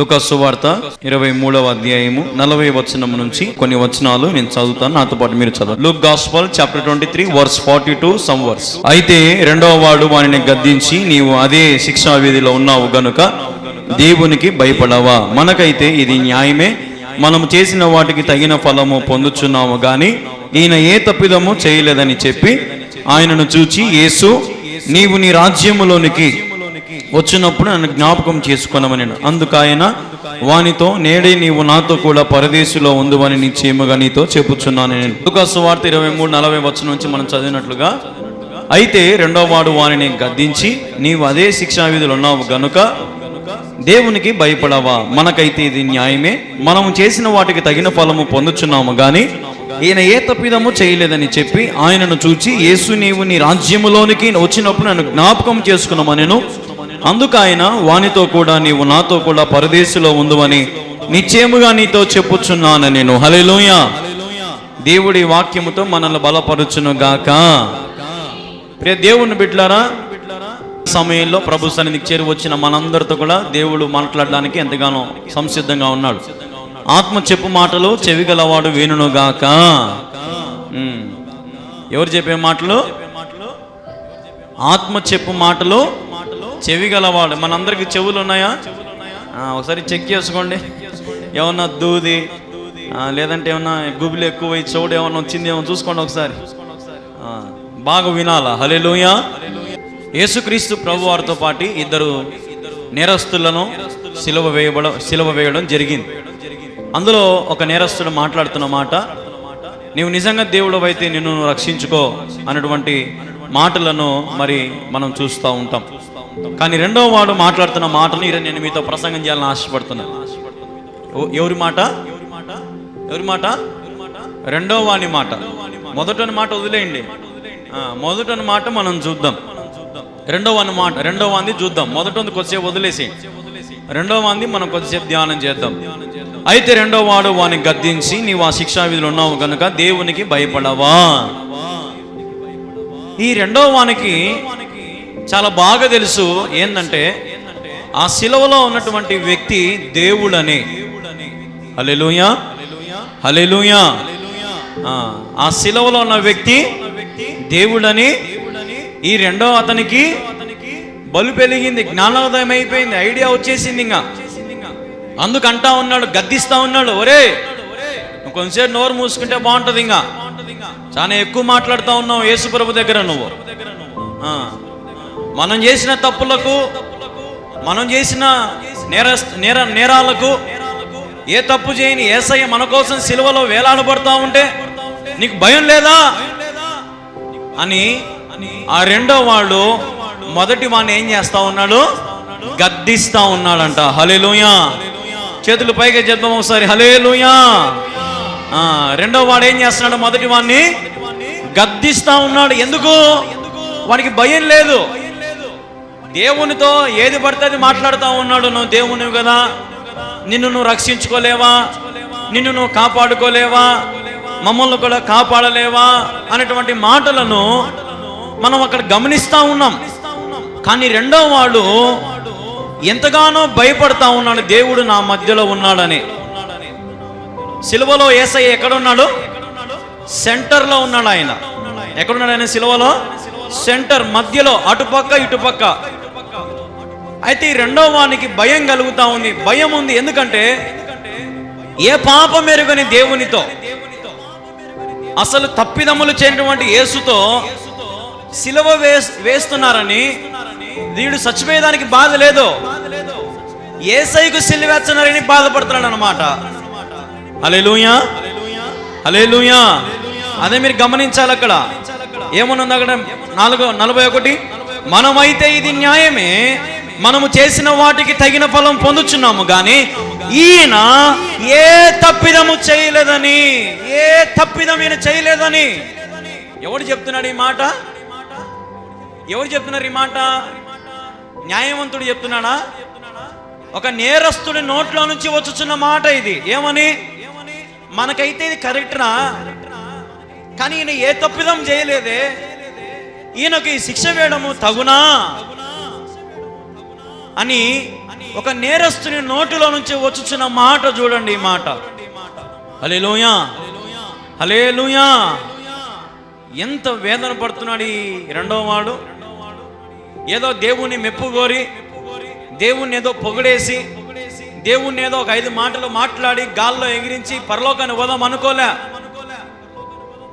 లుకాసు వార్త ఇరవై మూడవ అధ్యాయము నలభై వచనం నుంచి కొన్ని వచనాలు నేను చదువుతాను. నాతో పాటు మీరు చదవండి. Luke gospel chapter twenty three verse forty two some verse. అయితే రెండవ వాడు వానిని గద్దించి నీవు అదే శిక్షా విధిలో ఉన్నావు గనుక దేవునికి భయపడవా? మనకైతే ఇది న్యాయమే. మనము చేసిన వాటికి తగిన ఫలము పొందుచున్నాము గాని ఈయన ఏ తప్పిదము చేయలేదని చెప్పి ఆయనను చూచి యేసు నీవు నీ రాజ్యములోనికి వచ్చినప్పుడు నన్ను జ్ఞాపకం చేసుకున్నామని అందుకు ఆయన వానితో నేడే నీవు నాతో కూడా పరదేశులో నీ నిశ్చయముగా నీతో చెప్పుచున్నాను నేను. లుకాసు వార్త ఇరవై మూడు నలభై వచ్చిన నుంచి మనం చదివినట్లుగా అయితే రెండో వాడు వానిని గద్దించి నీవు అదే శిక్షా విధులు ఉన్నావు గనుక దేవునికి భయపడవా? మనకైతే ఇది న్యాయమే. మనము చేసిన వాటికి తగిన ఫలము పొందుచున్నాము గాని ఈయన ఏ తప్పిదము చేయలేదని చెప్పి ఆయనను చూచి యేసు నీవు నీ రాజ్యములోనికి వచ్చినప్పుడు నన్ను జ్ఞాపకం చేసుకున్నామనెను అందుకు ఆయన వానితో కూడా నీవు నాతో కూడా పరదేశిలో ఉందువని నిశ్చయముగా నీతో చెప్పుచున్నాను నేను. హలెలోయ దేవుడి వాక్యముతో మనల్ని బలపరుచును గాక ప్రియ దేవుని బిడ్లారా సమయంలో ప్రభు సన్నిధికి చేరి వచ్చిన మనందరితో కూడా దేవుడు మాట్లాడడానికి ఎంతగానో సంసిద్ధంగా ఉన్నాడు. ఆత్మ చెప్పు మాటలు చెవిగలవాడు వేణునుగాక. గాక ఎవరు చెప్పే మాటలు? ఆత్మ చెప్పు మాటలు చెవి గలవాడు. మనందరికి చెవులు ఉన్నాయా ఒకసారి చెక్ చేసుకోండి. ఏమన్నా దూది లేదంటే ఏమన్నా గుబులు ఎక్కువ చెవుడు ఏమన్నా వచ్చింది ఏమో చూసుకోండి ఒకసారి. బాగా వినాలా. హలేలుయా యేసుక్రీస్తు ప్రభు వారితో పాటు ఇద్దరు నేరస్తులను సిలువ వేయబడ సిలువ వేయడం జరిగింది. అందులో ఒక నేరస్తుడు మాట్లాడుతున్న మాట నీవు నిజంగా దేవుడు అయితే నిన్ను రక్షించుకో అన్నటువంటి మాటలను మరి మనం చూస్తూ ఉంటాం. కానీ రెండవ వాడు మాట్లాడుతున్న మాటలు ఈరోజు నేను మీతో ప్రసంగం చేయాలని ఆశపడుతున్నాను. ఎవ- ఎవరి మాట? ఎవరి మాట? రెండవ వాని మాట. మొదటని మాట వదిలేయండి. మొదటని మాట మనం చూద్దాం. రెండవ వాని మాట రెండవ వాంది చూద్దాం. మొదటి కొద్దిసేపు వదిలేసి. రెండవ వాంది మనం కొద్దిసేపు ధ్యానం చేద్దాం. అయితే రెండవ వాడు వాని గద్దించి నీవు ఆ శిక్షా విధులు ఉన్నావు కనుక దేవునికి భయపడవా? ఈ రెండవ వానికి చాలా బాగా తెలుసు ఏంటంటే ఆ శిలవలో ఉన్నటువంటి వ్యక్తి దేవుడని. హలెలుయా హలెలుయా ఆ, ఆ శిలవలో ఉన్న వ్యక్తి దేవుడని. ఈ రెండో అతనికి బలు పెరిగింది జ్ఞానోదయం అయిపోయింది ఐడియా వచ్చేసింది ఇంకా. అందుకంటా ఉన్నాడు గద్దిస్తా ఉన్నాడు ఒరే కొంచెంసేపు నోరు మూసుకుంటే బాగుంటుంది ఇంకా. చాలా ఎక్కువ మాట్లాడుతూ ఉన్నావు యేసుప్రభు దగ్గర నువ్వు. మనం చేసిన తప్పులకు మనం చేసిన నేర నేర నేరాలకు ఏ తప్పు చేయని ఏసయ్య మన కోసం సిలువలో వేలాడబడతా ఉంటే నీకు భయం లేదా? అని ఆ రెండో వాడు మొదటి వాడిని ఏం చేస్తా ఉన్నాడు? గద్దిస్తా ఉన్నాడంట. హలేలుయా చేతులు పైకి చెప్దాం ఒకసారి. హలేలుయా లూయా రెండో వాడు ఏం చేస్తున్నాడు? మొదటి వాడిని గద్దిస్తా ఉన్నాడు. ఎందుకు? వాడికి భయం లేదు. దేవునితో ఏది పడుతుంది అది మాట్లాడుతూ ఉన్నాడు నువ్వు దేవునివి కదా. నిన్ను నువ్వు రక్షించుకోలేవా? నిన్ను నువ్వు కాపాడుకోలేవా? మమ్మల్ని కూడా కాపాడలేవా? అనేటువంటి మాటలను మనం అక్కడ గమనిస్తూ ఉన్నాం. కానీ రెండో వాడు ఎంతగానో భయపడతా ఉన్నాడు. దేవుడు నా మధ్యలో ఉన్నాడని. సిలువలో ఏసయ్య ఎక్కడున్నాడు? సెంటర్లో ఉన్నాడు ఆయన. ఎక్కడున్నాడు ఆయన సిలువలో? సెంటర్ మధ్యలో అటుపక్క ఇటుపక్క. అయితే ఈ రెండో వానికి భయం కలుగుతా ఉంది. భయం ఉంది ఎందుకంటే ఏ పాపం మెరుగని దేవునితో అసలు తప్పిదమ్ములు చేయనటువంటి యేసుతో సిలవ వేస్ వేస్తున్నారని వీడు చచ్చిపోయేదానికి బాధ లేదు. ఏసైకు సిలువేస్తున్నారని బాధపడుతున్నాడు అనమాట అలేలుయా అలేలుయా అదే మీరు గమనించాలి అక్కడ. ఏమనుంది అక్కడ? నాలుగు నలభై ఒకటి? మనమైతే ఇది న్యాయమే. మనము చేసిన వాటికి తగిన ఫలం పొందుచున్నాము కానీ ఈయన ఏ తప్పిదము చేయలేదని ఏ తప్పిదం ఈయన చేయలేదని. ఎవడు చెప్తున్నాడు ఈ మాట? ఎవరు చెప్తున్నారు ఈ మాట? న్యాయవంతుడు చెప్తున్నాడా? ఒక నేరస్తుడి నోట్లో నుంచి వచ్చుచున్న మాట ఇది. ఏమని? మనకైతే ఇది కరెక్టరా? కానీ ఈయన ఏ తప్పిదం చేయలేదే. ఈయనకి శిక్ష వేయడము తగునా? అని ఒక నేరస్తుని నోటిలో నుంచి వచ్చుచున్న మాట చూడండి ఈ మాట. హలే లూయా హలే లూయా ఎంత వేదన పడుతున్నాడు ఈ రెండవ వాడు. ఏదో దేవుణ్ణి మెప్పుకోరి దేవుణ్ణి ఏదో పొగిడేసి దేవుణ్ణి ఏదో ఒక ఐదు మాటలు మాట్లాడి గాల్లో ఎగిరించి పరలోకాన్ని పోదాం అనుకోలే.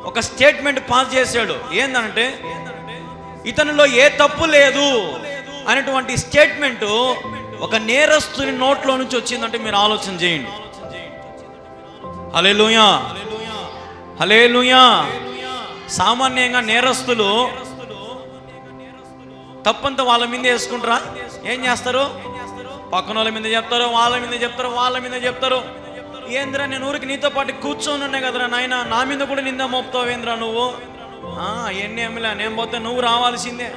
ఒక స్టేట్మెంట్ పాస్ చేశాడు. ఏంటంటే ఇతనిలో ఏ తప్పు లేదు. అనేటువంటి స్టేట్మెంట్ ఒక నేరస్తుని నోట్లో నుంచి వచ్చిందంటే మీరు ఆలోచన చేయండి. హలే లూయా హలే సామాన్యంగా నేరస్తులు తప్పంతా వాళ్ళ మీద వేసుకుంటారా? ఏం చేస్తారు? పక్కన వాళ్ళ మీద చెప్తారు వాళ్ళ మీద చెప్తారు వాళ్ళ మీద చెప్తారు. ఏంద్రా నేను ఊరికి నీతో పాటు కూర్చొని ఉన్నాయి కదరా నాయన నా మీద కూడా నింద మోపుతావు ఏంద్రా నువ్వు? ఆ, ఎన్ని ఏమిలే నేను పోతే నువ్వు రావాల్సిందే.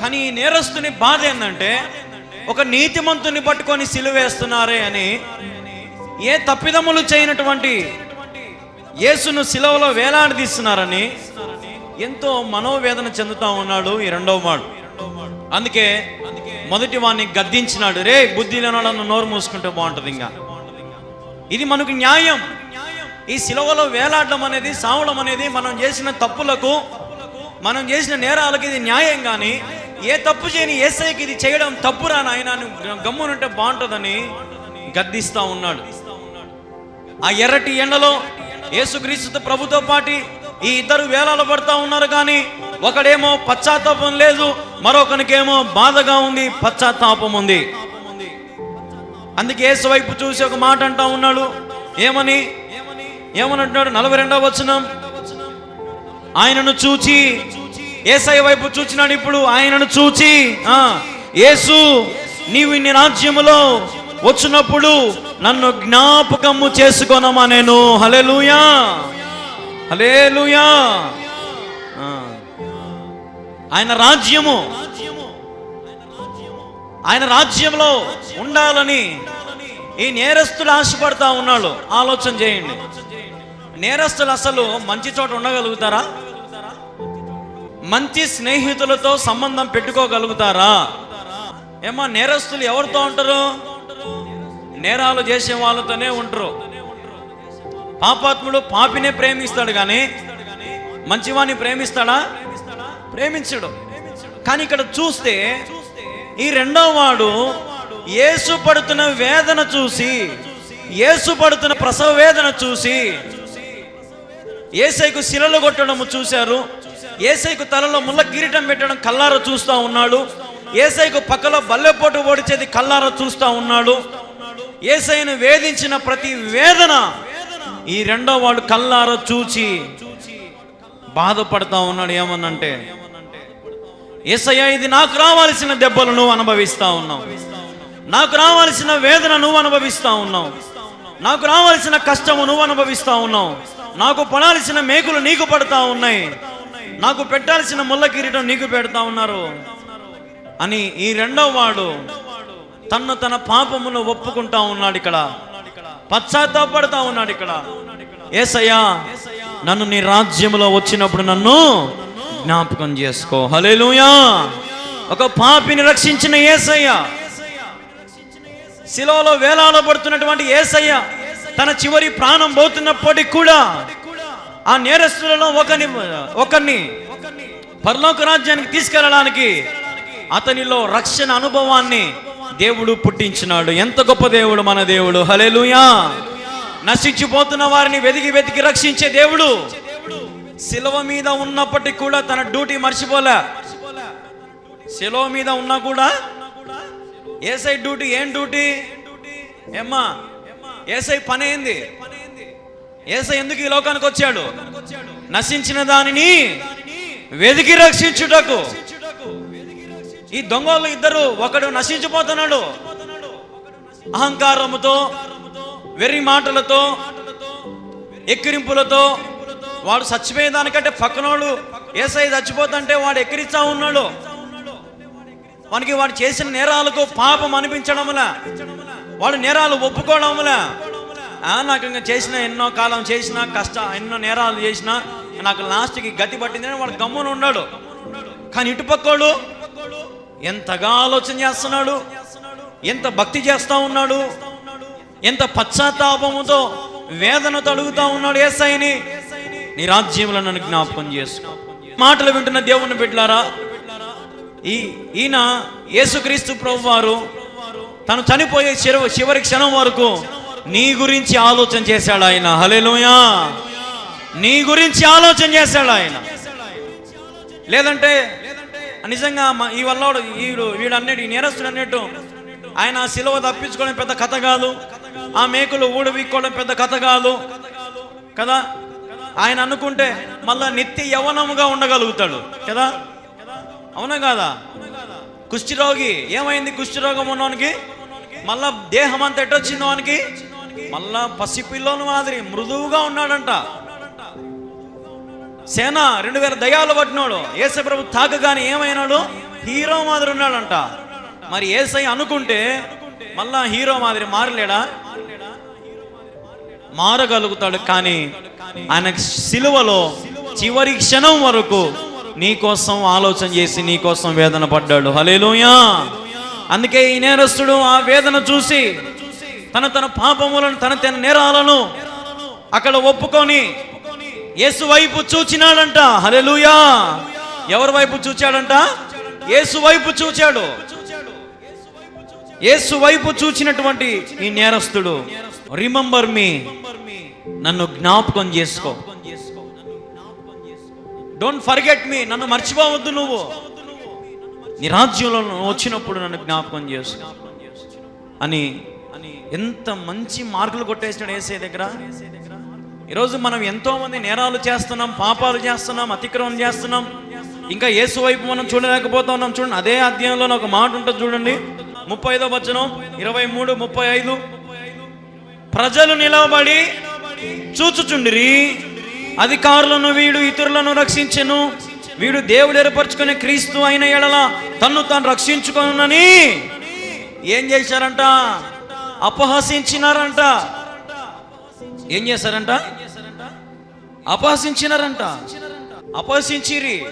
కానీ ఈ నేరస్తుని బాధ ఏంటంటే ఒక నీతిమంతుని పట్టుకొని సిలువేస్తున్నారే అని ఏ తప్పిదములు చేయనటువంటి యేసును సిలువలో వేలాడదీస్తున్నారని ఎంతో మనోవేదన చెందుతా ఉన్నాడు ఈ రెండవ వాడు. అందుకే మొదటి వాడిని గద్దించినాడు రే బుద్ధి లేనాడు నోరు మూసుకుంటే బాగుంటుంది ఇంకా. ఇది మనకు న్యాయం. ఈ సిలువలో వేలాడడం అనేది సావడం అనేది మనం చేసిన తప్పులకు మనం చేసిన నేరాలకు ఇది న్యాయం కానీ ఏ తప్పు చేయని ఏసైకి ఇది చేయడం తప్పురా నాయన? గమ్మునుంటే బాగుంటుందని గద్దిస్తా ఉన్నాడు. ఆ ఎర్రటి ఎండలో యేసుక్రీస్తు ప్రభుతో పాటి ఈ ఇద్దరు వేలాలు పడతా ఉన్నారు కానీ ఒకడేమో పశ్చాత్తాపం లేదు మరొకనికేమో బాధగా ఉంది పశ్చాత్తాపం ఉంది. అందుకే యేసు వైపు చూసి ఒక మాట అంటా ఉన్నాడు. ఏమని? ఏమని అంటున్నాడు? నలభై రెండవ వచనం. ఆయనను చూచి ఏసై వైపు చూచినాడు ఇప్పుడు ఆయనను చూచి యేసు నీవు ఇన్ని రాజ్యములో వచ్చినప్పుడు నన్ను జ్ఞాపకము చేసుకొనమా నేను? హలెలూయా హలేలుయా ఆ. ఆయన రాజ్యము. ఆయన రాజ్యంలో ఉండాలని ఈ నేరస్తులు ఆశపడతా ఉన్నాడు. ఆలోచన చేయండి. నేరస్తులు అసలు మంచి చోట ఉండగలుగుతారా? మంచి స్నేహితులతో సంబంధం పెట్టుకోగలుగుతారా? ఏమా నేరస్తులు ఎవరితో ఉంటారు? నేరాలు చేసే వాళ్ళతోనే ఉంటారు. పాపాత్ముడు పాపినే ప్రేమిస్తాడు కానీ మంచివాణ్ణి ప్రేమిస్తాడా? ప్రేమించడు. కానీ ఇక్కడ చూస్తే ఈ రెండో వాడు ఏసు పడుతున్న వేదన చూసి ఏసు పడుతున్న ప్రసవ వేదన చూసి ఏసైకు శిలలు కొట్టడము చూశారు. ఏసైకు తలలో ముళ్ళ కిరీటం పెట్టడం కల్లార చూస్తా ఉన్నాడు. ఏసైకు పక్కలో బల్లెపోటు ఓడిచేది కల్లార చూస్తా ఉన్నాడు. ఏసైను వేధించిన ప్రతి వేదన ఈ రెండో వాడు కల్లార చూచి బాధపడతా ఉన్నాడు. ఏమన్నంటే ఏసయ్య ఇది నాకు రావాల్సిన దెబ్బలు నువ్వు అనుభవిస్తా ఉన్నావు. నాకు రావాల్సిన వేదన నువ్వు అనుభవిస్తా ఉన్నావు. నాకు రావాల్సిన కష్టము నువ్వు అనుభవిస్తా ఉన్నావు. నాకు పడాల్సిన మేకులు నీకు పడతా ఉన్నాయి. నాకు పెట్టాల్సిన ముళ్ళ కిరీటం నీకు పెడతా ఉన్నారు అని ఈ రెండో వాడు తన్ను తన పాపమును ఒప్పుకుంటా ఉన్నాడు ఇక్కడ. పశ్చాత్తాపడతా ఉన్నాడు ఇక్కడ. ఏసయ్యా నన్ను నీ రాజ్యంలో వచ్చినప్పుడు నన్ను జ్ఞాపకం చేసుకో. హలేలుయా ఒక పాపిని రక్షించిన ఏసయ్య. శిలోలో వేలాడబడుతున్నటువంటి ఏసయ్య తన చివరి ప్రాణం పోతున్నప్పటికి కూడా ఆ నేరస్తులలో ఒకని ఒకరిని పరలోక రాజ్యానికి తీసుకెళ్ళడానికి అతనిలో రక్షణ అనుభవాన్ని దేవుడు పుట్టించినాడు. ఎంత గొప్ప దేవుడు మన దేవుడు. హలేలుయా నశించిపోతున్న వారిని వెతికి వెతికి రక్షించే దేవుడు. శిలువ మీద ఉన్నప్పటికీ కూడా తన డ్యూటీ మర్చిపోలే. శిలువ మీద ఉన్నా కూడా ఏసై డ్యూటీ ఏం డ్యూటీ? ఏమ్మా? ఏసై పని ఏంది? ఏస ఎందుకు ఈ లోకానికి వచ్చాడు? నశించిన దానిని వెదికి రక్షించుటకు. ఈ దొంగలు ఇద్దరు ఒకడు నశించిపోతున్నాడు. అహంకారముతో వెర్రి మాటలతో ఎక్కిరింపులతో వాడు చచ్చిపోయేదానికంటే పక్కనోడు ఏసై చచ్చిపోతుంటే వాడు ఎక్కిరిస్తా ఉన్నాడు. వానికి వాడు చేసిన నేరాలకు పాపం అనిపించడంలా వాడు నేరాలు ఒప్పుకోవడంలా నాకు ఇంకా చేసిన ఎన్నో కాలం చేసిన కష్ట ఎన్నో నేరాలు చేసిన నాకు లాస్ట్కి గతి పట్టిందని వాడు గమ్మున ఉన్నాడు. కానీ ఇటుపక్కోడు ఎంతగా ఆలోచన చేస్తున్నాడు ఎంత భక్తి చేస్తూ ఉన్నాడు ఎంత పశ్చాత్తాపముతో వేదనతో అడుగుతా ఉన్నాడు ఏసైని. నీ రాజ్యంలో నన్ను జ్ఞాపకం చేసుకో. మాటలు వింటున్న దేవుని బిడ్డలారా ఈ ఈయన యేసుక్రీస్తు ప్రభు వారు తను చనిపోయే చివరి క్షణం వరకు నీ గురించి ఆలోచన చేశాడు ఆయన. హలేలోయా నీ గురించి ఆలోచన చేశాడు ఆయన. లేదంటే నిజంగా ఈ వల్ల వీడు వీడు అన్నట్టు ఈ నేరస్తుడు అన్నట్టు ఆయన ఆ సిలువ తప్పించుకోవడం పెద్ద కథ కాదు. ఆ మేకులు ఊడవీక్కోవడం పెద్ద కథ కాదు. కదా? ఆయన అనుకుంటే మళ్ళా నిత్య యవనముగా ఉండగలుగుతాడు. కదా? అవునా కాదా? కుష్ఠరోగి. ఏమైంది కుష్ఠరోగం ఉన్నవానికి మళ్ళా దేహం అంత ఎట్టొచ్చింది వానికి మళ్ళా పసిపిల్లోని మాదిరి మృదువుగా ఉన్నాడంట. సేన రెండు వేల దయాలు పట్టినాడు ఏసప్రభు తాకగానే ఏమైనాడు? హీరో మాదిరి ఉన్నాడంట. మరి ఏసై అనుకుంటే మళ్ళా హీరో మాదిరి మారలేడా? మారగలుగుతాడు కానీ ఆయన సిలువలో చివరి క్షణం వరకు నీ కోసం ఆలోచన చేసి నీ కోసం వేదన పడ్డాడు. హలేలుయా అందుకే ఈ నేరస్తుడు ఆ వేదన చూసి తన తన పాపములను తన తన నేరాలను అక్కడ ఒప్పుకొని యేసు వైపు చూచినాడంట. హలెలుయా ఎవరి వైపు చూచాడంట? యేసు వైపు చూచాడు. యేసు వైపు చూచినటువంటి ఈ నేరస్తుడు రిమెంబర్ మీ నన్ను జ్ఞాపకం చేసుకో. డోంట్ ఫర్గెట్ మీ నన్ను మర్చిపోవద్దు నువ్వు. నీ రాజ్యంలో నువ్వు వచ్చినప్పుడు నన్ను జ్ఞాపకం చేసుకో. అని ఎంత మంచి మార్కులు కొట్టేసినాడు ఏసే దగ్గర? ఈరోజు మనం ఎంతో మంది నేరాలు చేస్తున్నాం పాపాలు చేస్తున్నాం అతిక్రమం చేస్తున్నాం. ఇంకా యేసు వైపు మనం చూడలేకపోతా ఉన్నాం. చూడండి అదే అధ్యాయంలో ఒక మాట ఉంటుంది చూడండి. ముప్పై ఐదో వచనం ఇరవై మూడు ముప్పై ఐదు. ప్రజలు నిలవబడి చూచుచుండిరి అధికారులను వీడు ఇతరులను రక్షించెను. వీడు దేవుడు ఏర్పరచుకునే క్రీస్తు అయిన ఎడల తన్ను తాను రక్షించుకోనని ఏం చేశారంట? అపహసించినారంట. ఏం చేశారంట? అపహసించినారంట. అపహసించిరి.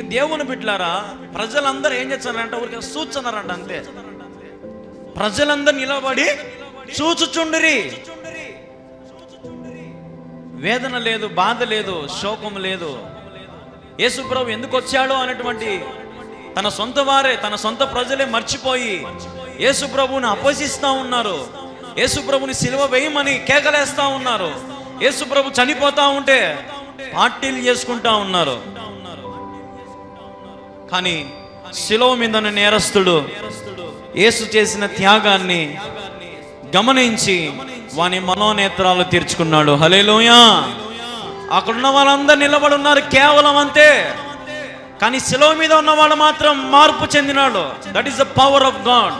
దేవుని బిడ్లారా ప్రజలందరూ ఏం చేస్తారంట ఊరికి చూస్తున్నారంట అంతే. ప్రజలందరూ నిలబడి చూచుచుండిరి. వేదన లేదు బాధ లేదు శోకం లేదు. యేసుప్రభు ఎందుకు వచ్చాడో అనేటువంటి తన సొంత వారే తన సొంత ప్రజలే మర్చిపోయి యేసుప్రభుని అపహసిస్తూ ఉన్నారు. యేసుప్రభుని సిలువ వేయమని కేకలేస్తూ ఉన్నారు. యేసుప్రభు చనిపోతా ఉంటే పార్టీలు చేసుకుంటా ఉన్నారు. కానీ శిలువ మీదన నేరస్తుడు యేసు చేసిన త్యాగాన్ని గమనించి వాని మనోనేత్రాలు తీర్చుకున్నాడు. హలేలోయా అక్కడున్న వాళ్ళందరూ నిలబడి ఉన్నారు. కేవలం అంతే. కానీ శిలవ మీద ఉన్నవాడు మాత్రం మార్పు చెందినాడు. That is the power of God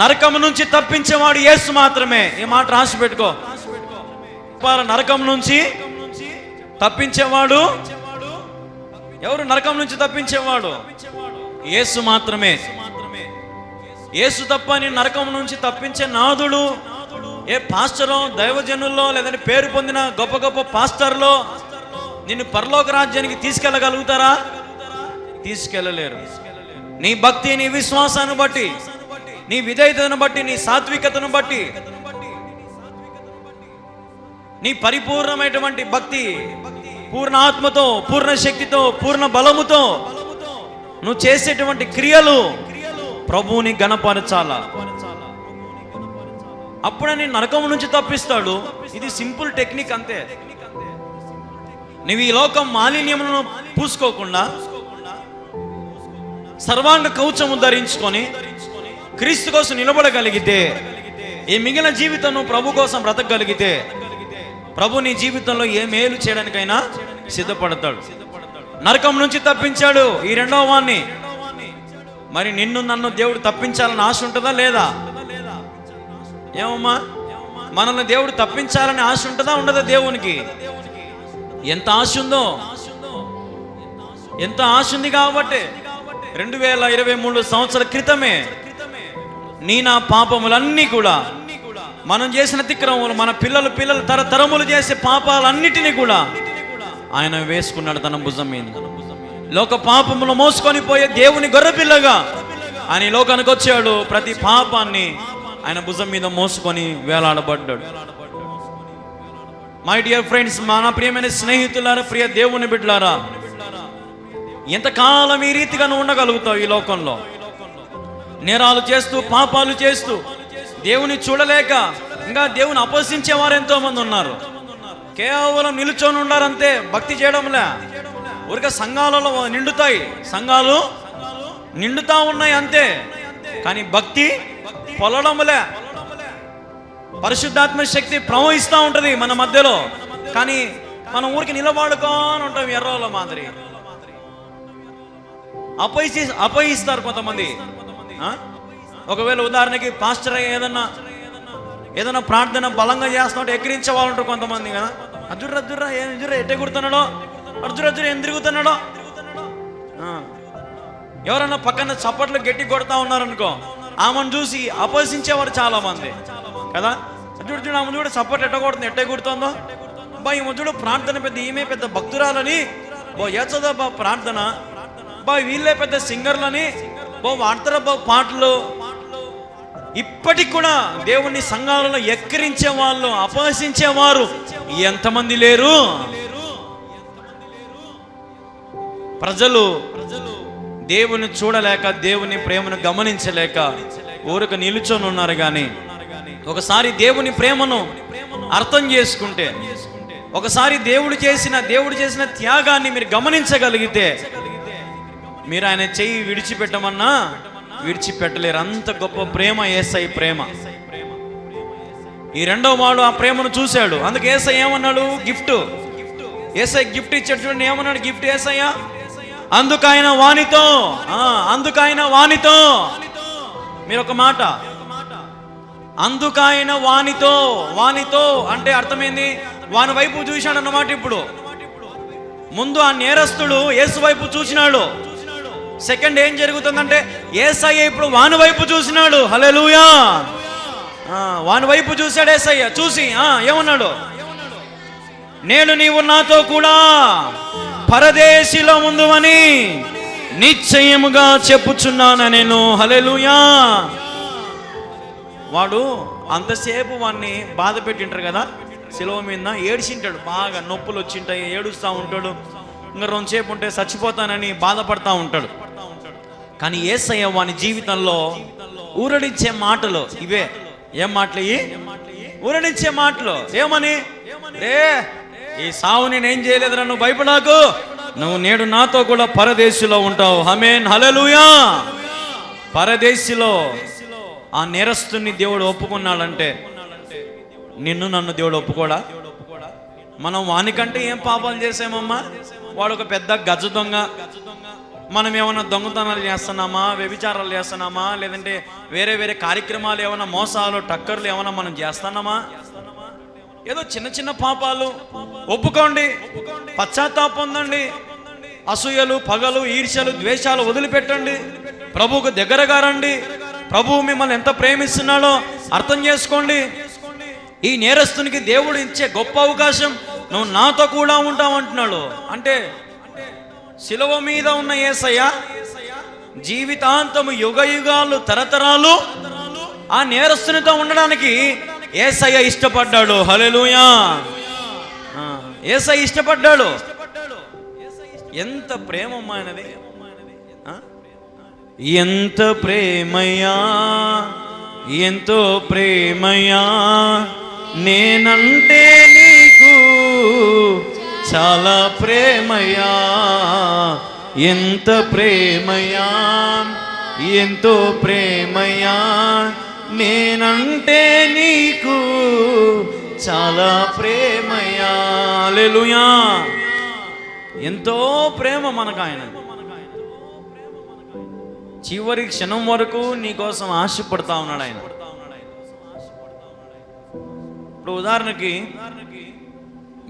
నరకం నుంచి తప్పించేవాడు యేసు మాత్రమే. ఈ మాట రాసి పెట్టుకో. నరకం నుంచి తప్పించేవాడు ఎవరు నరకం నుంచి తప్పించేవాడు? యేసు మాత్రమే. యేసు తప్ప నేను నరకం నుంచి తప్పించే నాదుడు ఏ పాస్టరో దైవజనుల్లో లేదంటే పేరు పొందిన గొప్ప గొప్ప పాస్టర్లో నిన్ను పరలోక రాజ్యానికి తీసుకెళ్ళగలుగుతారా? తీసుకెళ్ళలేరు. నీ భక్తి నీ విశ్వాసాన్ని బట్టి నీ విధేయతను బట్టి నీ సాత్వికతను బట్టి నీ పరిపూర్ణమైనటువంటి భక్తి పూర్ణ ఆత్మతో పూర్ణ శక్తితో పూర్ణ బలముతో నువ్వు చేసేటువంటి క్రియలు ప్రభువుని గణపరచాల అప్పుడే నేను నరకం నుంచి తప్పిస్తాడు. ఇది సింపుల్ టెక్నిక్ అంతే. నువ్వు ఈ లోకం మాలిన్యములను పూసుకోకుండా సర్వాంగ కవచము ధరించుకొని క్రీస్తు కోసం నిలబడగలిగితే ఈ మిగిలిన జీవితం ప్రభు కోసం బ్రతకగలిగితే ప్రభు నీ జీవితంలో ఏ మేలు చేయడానికైనా సిద్ధపడతాడు. నరకం నుంచి తప్పించాడు ఈ రెండవ వాణ్ణి. మరి నిన్ను నన్ను దేవుడు తప్పించాలని ఆశ ఉంటుందా లేదా? ఏమమ్మా? మనల్ని దేవుడు తప్పించాలని ఆశ ఉంటుందా? ఉండదా దేవునికి? ఎంత ఆశ ఉందో? ఎంత ఆశ ఉంది కాబట్టి. రెండు వేల ఇరవై మూడు సంవత్సరాల క్రితమే నీ నా పాపములన్నీ కూడా మనం చేసిన అతిక్రమములు మన పిల్లలు పిల్లలు తరతరములు చేసే పాపాలన్నిటినీ కూడా ఆయన వేసుకున్నాడు తన భుజం మీద. లోక పాపములు మోసుకొని పోయే దేవుని గొర్రెపిల్లగా ఆయన లోకానికి వచ్చాడు. ప్రతి పాపాన్ని ఆయన భుజం మీద మోసుకొని వేలాడబడ్డాడు. మై డియర్ ఫ్రెండ్స్ మన ప్రియమైన స్నేహితులారా ప్రియ దేవుని బిడ్డలారా ఎంతకాలం ఈ రీతిగా నువ్వు ఉండగలుగుతావు ఈ లోకంలో? నేరాలు చేస్తూ పాపాలు చేస్తూ దేవుని చూడలేక ఇంకా దేవుని అపహసించే వారు ఎంతో మంది ఉన్నారు. కేవలం నిలుచొని ఉండాలంతే భక్తి చేయడంలే. ఊరికే సంఘాలలో నిండుతాయి. సంఘాలు నిండుతా ఉన్నాయి అంతే. కానీ భక్తి పొలడంలే. పరిశుద్ధాత్మ శక్తి ప్రవహిస్తూ ఉంటుంది మన మధ్యలో. కానీ మనం ఊరికి నిలబడుకోని ఉంటాం ఎర్రోళ్ళ మాదిరి. అపహసి అపహసిస్తారు కొంతమంది. ఒకవేళ ఉదాహరణకి పాస్టర్ ఏదన్నా ఏదైనా ప్రార్థన బలంగా చేస్తున్నట్టు ఎక్కిరించే వాళ్ళు ఉంటారు కొంతమంది కదా? అర్జున్ అర్జురా ఏం అర్జురా ఎట్టే కుడుతున్నాడో అర్జున్ అర్జున్ ఏం తిరుగుతున్నాడో? ఎవరన్నా పక్కన చప్పట్లు గట్టి కొడతా ఉన్నారనుకో ఆమెను చూసి అపహసించేవారు చాలా మంది కదా? చూడు చూడు ఆమె చూడు చప్పట్లు ఎట్ట కొడుతుంది ఎట్ట కుడుతుందో బా ఈమె చూడు ప్రార్థన పెద్ద ఈమె పెద్ద భక్తురాలని. ఓ ఏచదా బా ప్రార్థన. బా వీళ్ళే పెద్ద సింగర్లని. బో వాడతారా బా పాటలు. ఇప్పటికి కూడా దేవుని సంఘాలలో ఎక్కిరించే వాళ్ళు అపహసించేవారు ఎంతమంది లేరు? ప్రజలు దేవుని చూడలేక దేవుని ప్రేమను గమనించలేక ఊరికి నిలుచొని ఉన్నారు కానీ ఒకసారి దేవుని ప్రేమను అర్థం చేసుకుంటే ఒకసారి దేవుడు చేసిన దేవుడు చేసిన త్యాగాన్ని మీరు గమనించగలిగితే మీరు ఆయన చెయ్యి విడిచిపెట్టమన్నా విడిచిపెట్టలేరు. అంత గొప్ప ప్రేమ ఏసై ప్రేమ. ఈ రెండో వాడు ఆ ప్రేమను చూశాడు. అందుకే ఏసై ఏమన్నాడు? గిఫ్ట్. ఏసై గిఫ్ట్ ఇచ్చాడు చూడండి ఏమన్నాడు? గిఫ్ట్ ఏసయ్యా? అందుకు ఆయన వానితో. అందుకు ఆయన వానితో. మీరు ఒక మాట. అందుకైన వానితో. వానితో అంటే అర్థమైంది? వాని వైపు చూశాడు అన్నమాట ఇప్పుడు. ముందు ఆ నేరస్తుడు యేసు వైపు చూసినాడు. సెకండ్ ఏం జరుగుతుందంటే ఏసయ్య ఇప్పుడు వాని వైపు చూసినాడు. హలెలుయా వాని వైపు చూశాడు ఏసయ్య. చూసి ఏమన్నాడు? నేను నీవు నాతో కూడా పరదేశిలో ముందువని నిశ్చయముగా చెప్పుచున్నాను నేను. హలెలుయా వాడు అంతసేపు వాడిని బాధ పెట్టింటారు కదా సెలవు మీద ఏడిచింటాడు. బాగా నొప్పులు వచ్చింటాయి ఏడుస్తూ ఉంటాడు. ఇంకా రెండుసేపు ఉంటే చచ్చిపోతానని బాధపడతా ఉంటాడు. కానీ ఏసయ్య వాని జీవితంలో ఊరడించే మాటలు ఇవే. ఏం మాటలు ఇవి ఊరడించే మాటలు. ఏమని? రే ఈ సావు నేనేం చేయలేదురా నువ్వు భయపడాకు. నువ్వు నేడు నాతో కూడా పరదేశిలో ఉంటావు. హమేన్ హలలుయా పరదేశిలో ఆ నేరస్తుని దేవుడు ఒప్పుకున్నాడంటే నిన్ను నన్ను దేవుడు ఒప్పుకోడా? మనం వానికంటే ఏం పాపాలు చేసామమ్మా? వాడు ఒక పెద్ద గజ దొంగ. మనం ఏమైనా దొంగతనాలు చేస్తున్నామా? వ్యభిచారాలు చేస్తున్నామా? లేదంటే వేరే వేరే కార్యక్రమాలు ఏమైనా మోసాలు టక్కర్లు ఏమైనా మనం చేస్తున్నామా? ఏదో చిన్న చిన్న పాపాలు. ఒప్పుకోండి. పశ్చాత్తాపం పొందండి అసూయలు పగలు ఈర్ష్యలు ద్వేషాలు వదిలిపెట్టండి. ప్రభువుకు దగ్గరగా రండి. ప్రభువు మిమ్మల్ని ఎంత ప్రేమిస్తున్నాడో అర్థం చేసుకోండి. ఈ నేరస్తునికి దేవుడు ఇచ్చే గొప్ప అవకాశం నువ్వు నాతో కూడా ఉంటావు అంటున్నాడు అంటే శిలవ మీద ఉన్న ఏసయ్య జీవితాంతము యుగ యుగాలు తరతరాలు ఆ నేరస్తునితో ఉండడానికి ఏసయ్య ఇష్టపడ్డాడు. హలెలుయా ఆ, ఏసయ్య ఇష్టపడ్డాడు. ఎంత ప్రేమమ్మా ఆయనది. ఎంత ప్రేమయ్యా ఎంతో ప్రేమయ్యా నేనంటే నీకు చాలా ప్రేమయా ఎంత ప్రేమయ్యా. ఎంతో ప్రేమయ్యా. నేనంటే నీకు చాలా ప్రేమయా లెలుయా ఎంతో ప్రేమ మనకు ఆయన చివరి క్షణం వరకు నీ కోసం ఆశపడతా ఉన్నాడు ఆయన. ఇప్పుడు ఉదాహరణకి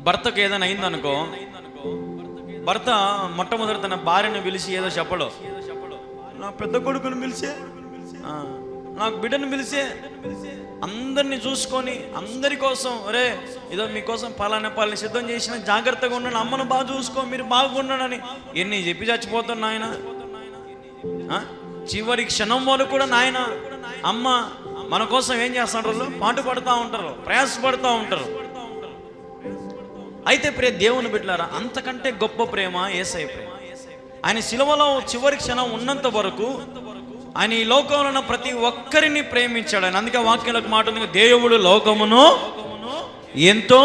భర్తకు ఏదైనా అయిందనుకో భర్త మొట్టమొదటి తన భార్యను పిలిచి ఏదో చెప్పడు. నా పెద్ద కొడుకుని పిలిచే నాకు బిడ్డను పిలిచే అందరిని చూసుకొని అందరి కోసం అరే ఏదో మీకోసం పలానా పాలని సిద్ధం చేసిన జాగ్రత్తగా ఉండండి అమ్మను బాగా చూసుకో మీరు బాగుండండి ఎన్ని చెప్పి చచ్చిపోతున్నా ఆయన చివరి క్షణం వరకు కూడా నాయన అమ్మ మన కోసం ఏం చేస్తుంటారు పాటు పడుతూ ఉంటారు ప్రయాసపడుతూ ఉంటారు. అయితే ప్రియ దేవుని బిడ్డలారా అంతకంటే గొప్ప ప్రేమ ఏసై ప్రేమ. ఆయన శిలువలో చివరి క్షణం ఉన్నంత వరకు ఆయన ఈ లోకంలో ఉన్న ప్రతి ఒక్కరిని ప్రేమించాడు. ఆయన అందుకే వాక్యాలకు మాట ఉంది దేవుడు లోకమును ఎంతో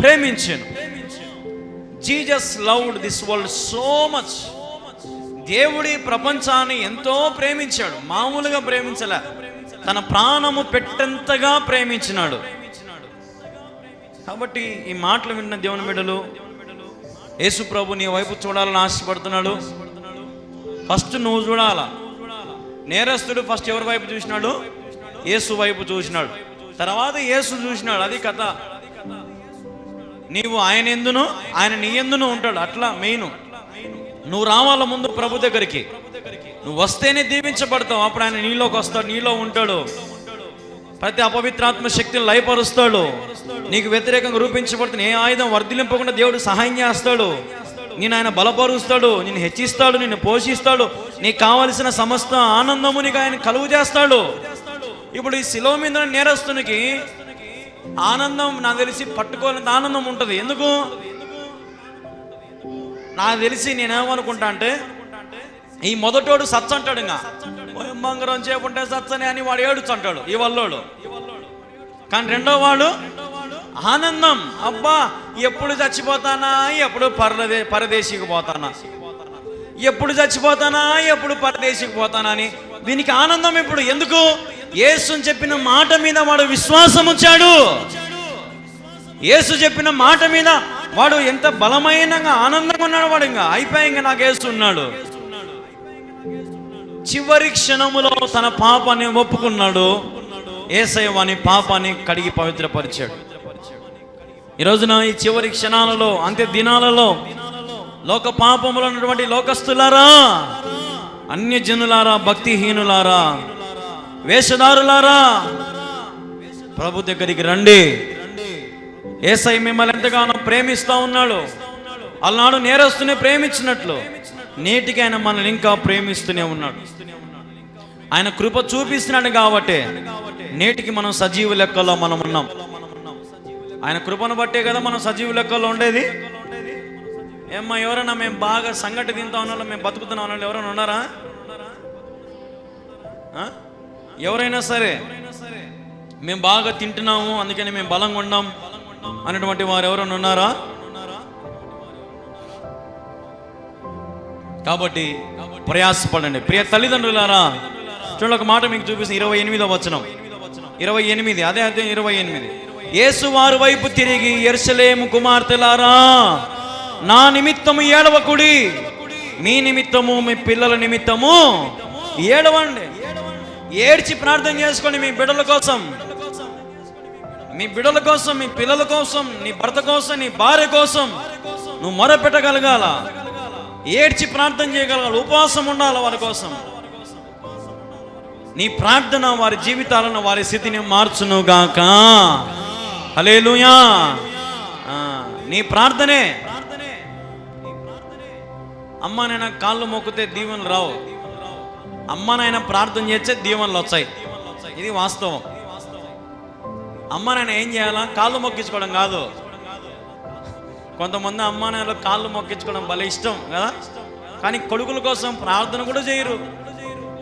ప్రేమించాను. Jesus loved this world so much దేవుడి ప్రపంచాన్ని ఎంతో ప్రేమించాడు. మామూలుగా ప్రేమించలే. తన ప్రాణము పెట్టంతగా ప్రేమించినాడు. కాబట్టి ఈ మాటలు విన్న దేవుని బిడ్డలు యేసు ప్రభు నీ వైపు చూడాలని ఆశపడుతున్నాడు. ఫస్ట్ నువ్వు చూడాలా? నేరస్తుడు ఫస్ట్ ఎవరి వైపు చూసినాడు? యేసు వైపు చూసినాడు. తర్వాత యేసు చూసినాడు. అది కథ. నీవు ఆయన ఎందును? ఆయన నీ ఎందును ఉంటాడు. అట్లా మెయిన్. నువ్వు రావాల ముందు ప్రభు దగ్గరికి. నువ్వు వస్తేనే దీవించబడతావు. అప్పుడు ఆయన నీలోకి వస్తాడు నీలో ఉంటాడు. ప్రతి అపవిత్రాత్మ శక్తిని లయపరుస్తాడు. నీకు వ్యతిరేకంగా రూపించబడుతున్న ఏ ఆయుధం వర్ధిలింపకుండా దేవుడు సహాయం చేస్తాడు. నేను ఆయన బలపరుస్తాడు నిన్ను హెచ్చిస్తాడు నిన్ను పోషిస్తాడు. నీకు కావలసిన సమస్త ఆనందము నీకు ఆయన కలుగు చేస్తాడు. ఇప్పుడు ఈ శిలో మీద నేరస్తునికి ఆనందం నాకు తెలిసి పట్టుకోలేని ఆనందం ఉంటుంది. ఎందుకు? నాకు తెలిసి నేనేమనుకుంటా అంటే ఈ మొదటోడు సచ్చ అంటాడు ఇంకా. "ఓయ్ బంగారం సచ్చని అని వాడు ఏడుచు అంటాడు ఈ వల్లోడు. కానీ రెండో వాడు ఆనందం. అబ్బా ఎప్పుడు చచ్చిపోతానా? ఎప్పుడు పరదే పరదేశీకి పోతానా? ఎప్పుడు చచ్చిపోతానా? ఎప్పుడు పరదేశీకి పోతానా అని దీనికి ఆనందం ఇప్పుడు. ఎందుకు? యేసు చెప్పిన మాట మీద వాడు విశ్వాసం ఉంచాడు. యేసు చెప్పిన మాట మీద వాడు ఎంత బలమైన ఆనందంగా ఉన్నాడు వాడు ఇంకా. అయిపోయి ఇంకా నాకు యేసు ఉన్నాడు. చివరి క్షణములో తన పాపాన్ని ఒప్పుకున్నాడు. ఏసయ్య వాని పాపాన్ని కడిగి పవిత్రపరిచాడు. ఈరోజున ఈ చివరి క్షణాలలో అంత్య దినాలలో లోక పాపములు ఉన్నటువంటి లోకస్తులారా అన్య జనులారా భక్తిహీనులారా వేషధారులారా ప్రభు దగ్గరికి రండి. ఏసై మిమ్మల్ని ఎంతగానో ప్రేమిస్తా ఉన్నాడు. అలనాడు నేరస్తునే ప్రేమించినట్లు. నేటికి ఆయన మనల్ని ఇంకా ప్రేమిస్తూనే ఉన్నాడు. ఆయన కృప చూపిస్తున్నాడు కాబట్టి నేటికి మనం సజీవ లెక్కలో మనం ఉన్నాం. ఆయన కృపను బట్టే కదా మనం సజీవ లెక్కలో ఉండేది. ఏమ్మా ఎవరైనా మేము బాగా సంగటి తింటా ఉన్న మేము బతుకుతున్నా ఉన్నాం ఎవరైనా ఉన్నారా? ఎవరైనా సరే మేము బాగా తింటున్నాము అందుకని మేము బలంగా ఉన్నాం అన్నటువంటి వారు ఎవరైనా ఉన్నారా? కాబట్టి ప్రయాసపడండి. ప్రియ తల్లిదండ్రులారా చూడండి ఒక మాట మీకు చూపిస్తుంది ఇరవై ఎనిమిదో వచనం. ఇరవై ఎనిమిది అదే అదే ఇరవై ఎనిమిది. యేసు వారి వైపు తిరిగి ఎర్సలేము కుమార్తెలారా నా నిమిత్తము ఏడవకుడి. మీ నిమిత్తము మీ పిల్లల నిమిత్తము ఏడవండి. ఏడ్చి ప్రార్థన చేసుకోండి మీ బిడ్డల కోసం. మీ బిడ్డల కోసం మీ పిల్లల కోసం నీ భర్త కోసం నీ భార్య కోసం నువ్వు మొరపెట్టగలగాల? ఏడ్చి ప్రార్థన చేయగలగాలి. ఉపవాసం ఉండాలి వారి కోసం. నీ ప్రార్థన వారి జీవితాలను వారి స్థితిని మార్చునుగాక. హలేలుయా ఆ, నీ ప్రార్థనే. అమ్మ నాయన కాళ్ళు మొక్కితే దీవెనలు రావు. అమ్మ నాయన ప్రార్థన చేస్తే దీవెనలు వచ్చాయి. ఇది వాస్తవం. అమ్మ నాయన ఏం చేయాలా? కాళ్ళు మొక్కించుకోవడం కాదు. కొంతమంది అమ్మ కాళ్ళు మొక్కించుకోవడం భలే ఇష్టం కదా? కానీ కొడుకుల కోసం ప్రార్థన కూడా చేయరు.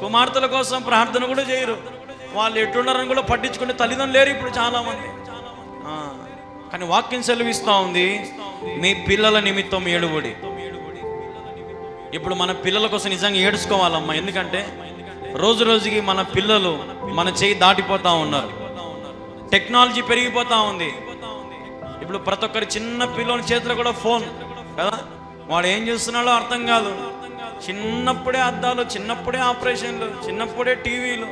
కుమార్తెల కోసం ప్రార్థన కూడా చేయరు. వాళ్ళు ఎట్టున్నారని కూడా పట్టించుకునే తల్లిదండ్రులు లేరు ఇప్పుడు చాలా మంది కానీ వాక్యం సెలవిస్తూ ఉంది మీ పిల్లల నిమిత్తం ఏడుబడి. ఇప్పుడు మన పిల్లల కోసం నిజంగా ఏడుచుకోవాలమ్మా ఎందుకంటే రోజు రోజుకి మన పిల్లలు మన చేయి దాటిపోతూ ఉన్నారు. టెక్నాలజీ పెరిగిపోతూ ఉంది. ఇప్పుడు ప్రతి ఒక్కరి చిన్న పిల్లోని చేతిలో కూడా ఫోన్ కదా? వాడు ఏం చేస్తున్నాడో అర్థం కాదు. చిన్నప్పుడే అద్దాలు చిన్నప్పుడే ఆపరేషన్లు చిన్నప్పుడే టీవీలు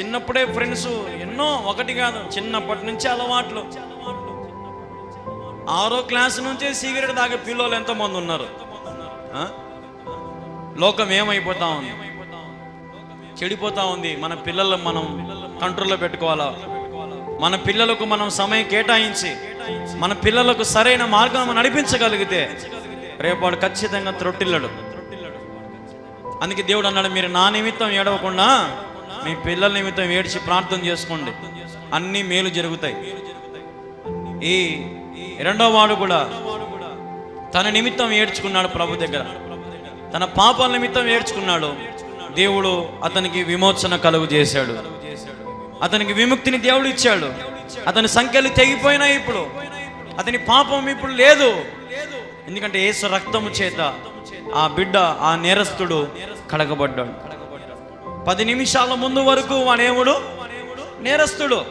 చిన్నప్పుడే ఫ్రెండ్స్ ఎన్నో ఒకటి కాదు చిన్నప్పటి నుంచి అలవాట్లు. ఆరో క్లాస్ నుంచే సిగరెట్ తాగే పిల్లలు ఎంతమంది ఉన్నారు. లోకం ఏమైపోతా ఉంది? చెడిపోతా ఉంది. మన పిల్లలు మనం కంట్రోల్లో పెట్టుకోవాలా? మన పిల్లలకు మనం సమయం కేటాయించి మన పిల్లలకు సరైన మార్గం నడిపించగలిగితే రేపాడు ఖచ్చితంగా త్రొట్టిల్లడు. అందుకే దేవుడు అన్నాడు మీరు నా నిమిత్తం ఏడవకుండా మీ పిల్లల నిమిత్తం ఏడ్చి ప్రార్థన చేసుకోండి. అన్ని మేలు జరుగుతాయి. ఈ రెండో వాడు కూడా తన నిమిత్తం ఏడ్చుకున్నాడు ప్రభు దగ్గర. తన పాపాల నిమిత్తం ఏడ్చుకున్నాడు. దేవుడు అతనికి విమోచన కలుగు చేశాడు. అతనికి విముక్తిని దేవుడు ఇచ్చాడు. అతని సంఖ్యలు తెగిపోయినాయి ఇప్పుడు. అతని పాపం ఇప్పుడు లేదు. ఎందుకంటే యేసు రక్తము చేత ఆ బిడ్డ ఆ నేరస్తుడు కడగబడ్డాడు. పది నిమిషాల ముందు వరకు వాడేముడు? నేరస్తుడు.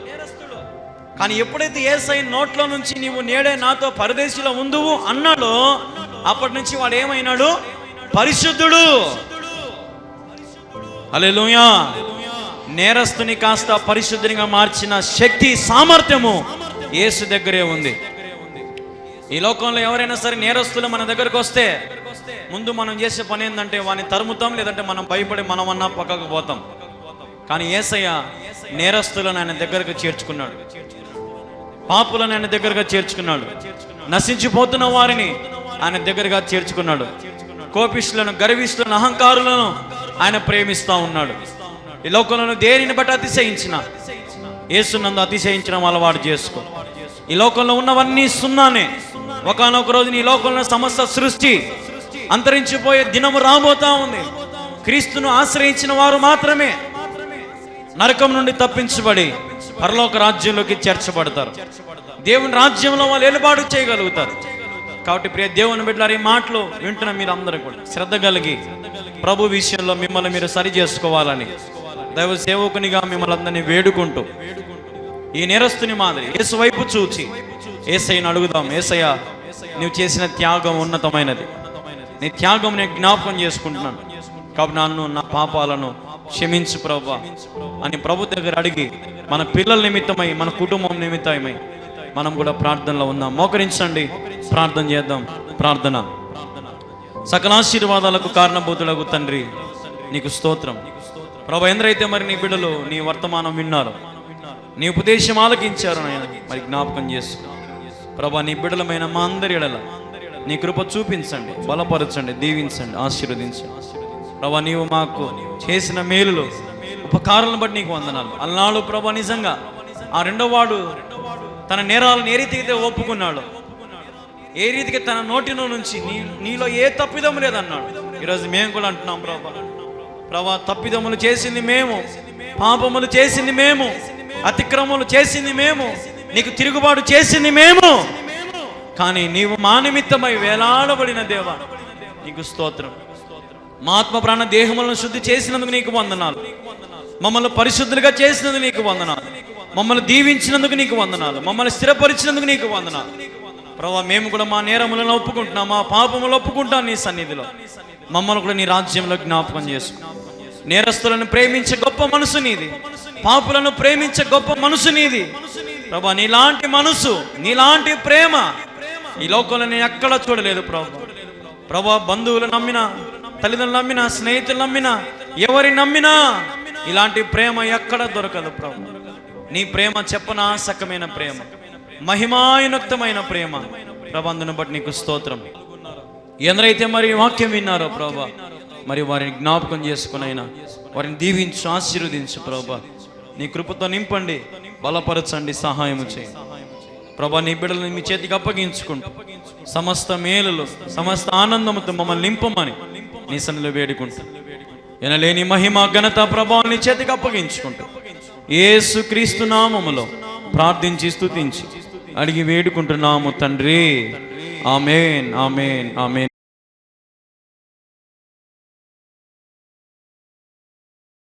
కానీ ఎప్పుడైతే ఏసై నోట్లో నుంచి నీవు నేడే నాతో పరదేశిలో ఉందువు అన్నాడో అప్పటి నుంచి వాడు ఏమైనాడు పరిశుద్ధుడు. హల్లెలూయా. నేరస్తుని కాస్త పరిశుద్ధునిగా మార్చిన శక్తి సామర్థ్యము యేసు దగ్గరే ఉంది. ఈ లోకంలో ఎవరైనా సరే నేరస్తులు మన దగ్గరకు వస్తే ముందు మనం చేసే పని ఏంటంటే వాని తరుముతాం లేదంటే మనం భయపడి మనమన్నా పక్కకు పోతాం. కానీ ఏసయ్య నేరస్తులను ఆయన దగ్గరకు చేర్చుకున్నాడు. పాపులను ఆయన దగ్గరగా చేర్చుకున్నాడు. నశించిపోతున్న వారిని ఆయన దగ్గరగా చేర్చుకున్నాడు. కోపిష్లను గర్విష్లను అహంకారులను ఆయన ప్రేమిస్తా ఉన్నాడు. ఈ లోకంలో దేనిని బట్టి అతిశయించిన? యేసునందు అతిశయించడం అలవాటు చేసుకో. ఈ లోకంలో ఉన్నవన్నీ సున్నానే. ఒకనొక రోజు ఈ లోకంలో సమస్త సృష్టి అంతరించిపోయే దినము రాబోతా ఉంది. క్రీస్తును ఆశ్రయించిన వారు మాత్రమే నరకం నుండి తప్పించబడి పరలోక రాజ్యంలోకి చేర్చబడతారు. దేవుని రాజ్యంలో వాళ్ళు ఏలుబాటు చేయగలుగుతారు. కాబట్టి ప్రియ దేవుని బిడ్డలారు ఈ మాటలు వింటున్న మీరు అందరూ కూడా శ్రద్ధ కలిగి ప్రభు విషయంలో మిమ్మల్ని మీరు సరి చేసుకోవాలని దైవ సేవకునిగా మిమ్మల్ని అందరినీ వేడుకుంటూ ఈ నేరస్తుని మాదిరి యేసు వైపు చూచి ఏసయ్యను అడుగుదాం ఏసయ్య నువ్వు చేసిన త్యాగం ఉన్నతమైనది. నీ త్యాగం నేను జ్ఞాపకం చేసుకుంటున్నాను. కాబట్టి నన్ను నా పాపాలను క్షమించు ప్రభా అని ప్రభు దగ్గర అడిగి మన పిల్లల నిమిత్తమై మన కుటుంబం నిమిత్తమై మనం కూడా ప్రార్థనలో ఉందాం. మోకరించండి ప్రార్థన చేద్దాం. ప్రార్థన. సకలాశీర్వాదాలకు కారణభూతులకు తండ్రి నీకు స్తోత్రం. ప్రభు ఎందరైతే మరి నీ బిడ్డలు నీ వర్తమానం విన్నారు నీ ఉపదేశం ఆలకించారు నాయన మరి జ్ఞాపకం చేస్తున్నాను ప్రభా నీ బిడ్డలమైన మా అందరి ఎడల నీ కృప చూపించండి బలపరచండి దీవించండి ఆశీర్వదించండి. ప్రభా నీవు మాకు చేసిన మేలులో ఉపకారాలను బట్టి నీకు వందనాలు. అల్నాడు ప్రభా నిజంగా ఆ రెండో వాడు తన నేరాలను ఏ రీతికి ఒప్పుకున్నాడు ఏ రీతికి తన నోటిలో నుంచి నీ నీలో ఏ తప్పిదం లేదన్నాడు ఈరోజు మేము కూడా అంటున్నాం ప్రభా. ప్రభా తప్పిదములు చేసింది మేము. పాపములు చేసింది మేము. అతిక్రమములు చేసింది మేము. నీకు తిరుగుబాటు చేసింది మేము. కానీ నీవు మా నిమిత్తమై వేలాడబడిన దేవ. నీకు స్తోత్రం. మా ఆత్మ ప్రాణ దేహములను శుద్ధి చేసినందుకు నీకు వందనాలు. మమ్మల్ని పరిశుద్ధులుగా చేసినందుకు నీకు వందనాలు. మమ్మల్ని దీవించినందుకు నీకు వందనాలు. మమ్మల్ని స్థిరపరిచినందుకు నీకు వందనాలు. ప్రభా మేము కూడా మా నేరములను ఒప్పుకుంటున్నాం మా పాపములు ఒప్పుకుంటాం నీ సన్నిధిలో. మమ్మల్ని కూడా నీ రాజ్యంలో జ్ఞాపకం చేసుకున్నాం నేరస్తులను ప్రేమించే గొప్ప మనసు నీది. పాపులను ప్రేమించే గొప్ప మనసు నీది. ప్రభా నీలాంటి మనసు నీలాంటి ప్రేమ ఈ లోకంలో నేను ఎక్కడ చూడలేదు ప్రభా. ప్రభా బంధువులు నమ్మినా తల్లిదండ్రులు నమ్మినా స్నేహితులు నమ్మినా ఎవరి నమ్మినా ఇలాంటి ప్రేమ ఎక్కడ దొరకదు ప్రభు. నీ ప్రేమ చెప్పనాశకమైన ప్రేమ మహిమాయునక్తమైన ప్రేమ. ప్రభందును బట్టి నీకు స్తోత్రం. ఎందరైతే మరి వాక్యం విన్నారో ప్రభా మరి వారిని జ్ఞాపకం చేసుకునైనా వారిని దీవించు ఆశీర్వదించు ప్రభా. నీ కృపతో నింపండి బలపరచండి సహాయం చేయండి. ప్రభా నీ బిడ్డలను మీ చేతికి అప్పగించుకుంటూ సమస్త మేలులు సమస్త ఆనందంతో మమ్మల్ని నింపమని నీ సన్నిలో వేడుకుంటా ఎనలేని మహిమ ఘనత ప్రభావం నీ చేతికి అప్పగించుకుంటూ ఏసు క్రీస్తు నామములో ప్రార్థించి స్తుతించి అడిగి వేడుకుంటున్నాము తండ్రి. Amen amen amen.